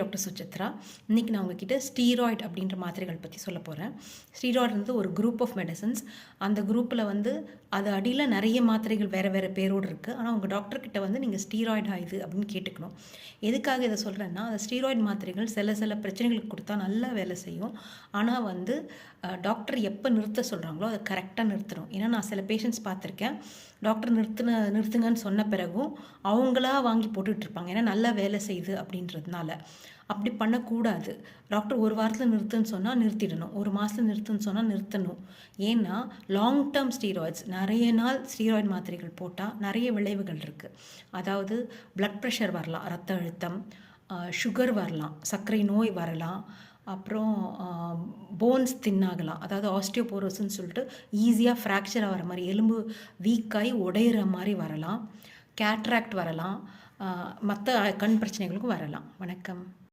Doctor Suchitra. இன்றைக்கி நான் உங்ககிட்ட ஸ்டீராய்டு அப்படின்ற மாத்திரைகள் பற்றி சொல்ல போகிறேன் ஸ்டீராய்டு வந்து ஒரு குரூப் ஆஃப் மெடிசன்ஸ் அந்த குரூப்பில் வந்து அது அடியில் நிறைய மாத்திரைகள் வேறு வேறு பேரோடு இருக்குது ஆனால் உங்கள் டாக்டர்கிட்ட வந்து நீங்கள் ஸ்டீராய்டு ஆயுது அப்படின்னு கேட்டுக்கணும். எதுக்காக இதை சொல்கிறேன்னா அந்த ஸ்டீராய்டு மாத்திரைகள் சில சில பிரச்சனைகளுக்கு கொடுத்தா நல்லா வேலை செய்யும். ஆனால் வந்து டாக்டர் எப்போ நிறுத்த சொல்கிறாங்களோ அதை கரெக்டாக நிறுத்தணும். ஏன்னா நான் சில பேஷண்ட்ஸ் பார்த்துருக்கேன். டாக்டர் நிறுத்தின நிறுத்துங்கன்னு சொன்ன பிறகும் அவங்களா வாங்கி போட்டுட்ருப்பாங்க ஏன்னா நல்லா வேலை செய்யுது அப்படின்றதுனால. அப்படி பண்ணக்கூடாது. டாக்டர் ஒரு வாரத்தில் நிறுத்துன்னு சொன்னால் நிறுத்திடணும். ஒரு மாதத்தில் நிறுத்துன்னு சொன்னால் நிறுத்தணும். ஏன்னா லாங் டேர்ம் ஸ்டீராய்ட்ஸ் நிறைய நாள் ஸ்டீராய்டு மாத்திரைகள் போட்டால் நிறைய விளைவுகள் இருக்குது அதாவது பிளட் ப்ரெஷர் வரலாம் ரத்த அழுத்தம் சுகர் வரலாம் சர்க்கரை நோய் வரலாம் அப்புறம் போன்ஸ் தின்னாகலாம் அதாவது ஆஸ்டியோபோரோஸ்ன்னு சொல்லிட்டு ஈஸியாக ஃப்ராக்சர் ஆகிற மாதிரி எலும்பு வீக்காகி உடையிற மாதிரி வரலாம். கேட்ராக்ட் வரலாம். மற்ற கண் பிரச்சனைகளுக்கும் வரலாம். வணக்கம்.